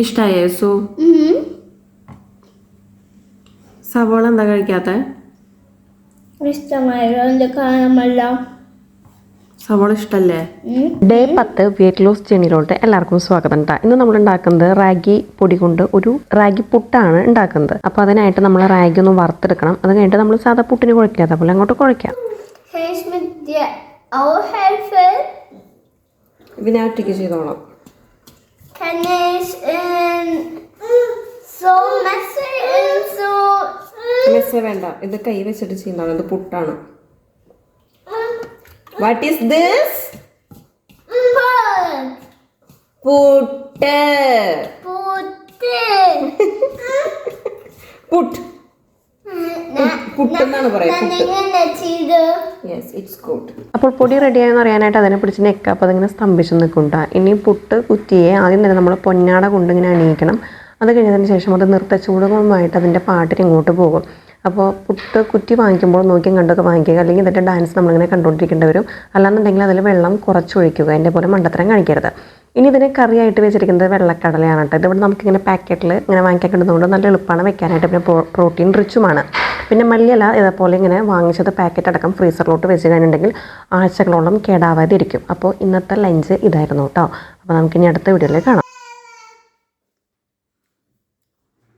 ഇഷ്ടായോ യേസു. സവോള എന്താ കഴിക്കാത്ത? സവോള ഇഷ്ടല്ലേ. ഡേ പത്ത് വെയിറ്റ് ലോസ് ജേണിയിലോട്ട് എല്ലാവർക്കും സ്വാഗതം കേട്ടോ ഇന്ന് നമ്മൾ ഉണ്ടാക്കുന്നത് റാഗി പൊടി കൊണ്ട് ഒരു റാഗി പുട്ടാണ് ഉണ്ടാക്കുന്നത്. അപ്പോൾ അതിനായിട്ട് നമ്മൾ റാഗി ഒന്ന് വറുത്തെടുക്കണം. അത് കഴിഞ്ഞിട്ട് നമ്മൾ സാധാ പുട്ടിന് കുഴക്കില്ല. അതേപോലെ അങ്ങോട്ട് കുഴക്കാം. ഇതിനെ ഒറ്റയ്ക്ക് ചെയ്തോളാം. Kann ich so Messer und so. മെസ്സേ വേണ്ട ഇത് കൈ വെച്ചിട്ട് ചെയ്യുന്നതാണ് ഇത് പുട്ടാണ് what is this Put. Puttu. Puttu puttu എന്നാണ് പറയാ puttu Tiere. Yes it's good അപ്പോൾ പൊടി റെഡിയായെന്ന് അറിയാനായിട്ട് അതിനെ പിടിച്ച് നെക്ക് അപ്പോൾ അതിങ്ങനെ സ്തംഭിച്ച് നിൽക്കുണ്ട ഇനി പുട്ട് കുറ്റിയെ ആദ്യം തന്നെ നമ്മൾ പൊന്നാട കൊണ്ട് ഇങ്ങനെ അണിയിക്കണം. അത് കഴിഞ്ഞതിന് ശേഷം അത് നിർത്ത ചൂടുകളുമായിട്ട് അതിന്റെ പാട്ടിന് ഇങ്ങോട്ട് പോകും. അപ്പോൾ പുട്ട് കുറ്റി വാങ്ങിക്കുമ്പോൾ നോക്കിയും കണ്ടൊക്കെ വാങ്ങിക്കുക. അല്ലെങ്കിൽ ഇതിന്റെ ഡാൻസ് നമ്മളിങ്ങനെ കണ്ടുകൊണ്ടിരിക്കേണ്ടി വരും. അല്ലാന്നുണ്ടെങ്കിൽ അതിൽ വെള്ളം കുറച്ചൊഴിക്കുക എന്റെ പോലെ മണ്ടത്തരം കാണിക്കരുത്. ഇനി ഇതിന് കറിയായിട്ട് വെച്ചിരിക്കുന്നത് വെള്ളക്കടലയാണ് കേട്ടോ. ഇതിവിടെ നമുക്കിങ്ങനെ പാക്കറ്റിൽ ഇങ്ങനെ വാങ്ങിക്കാൻ കിട്ടുന്നതുകൊണ്ട് നല്ല എളുപ്പമാണ്. വെക്കാനായിട്ട് പിന്നെ പ്രോട്ടീൻ റിച്ചുമാണ് പിന്നെ മല്ലിയില ഇതേപോലെ ഇങ്ങനെ വാങ്ങിച്ചത് പാക്കറ്റ് അടക്കം ഫ്രീസറിലോട്ട് വെച്ച് കഴിഞ്ഞിട്ടുണ്ടെങ്കിൽ ആഴ്ചകളോളം കേടാവാതിരിക്കും. അപ്പോൾ ഇന്നത്തെ ലഞ്ച് ഇതായിരുന്നു കേട്ടോ. അപ്പോൾ നമുക്കിനി അടുത്ത വീഡിയോയിൽ കാണാം.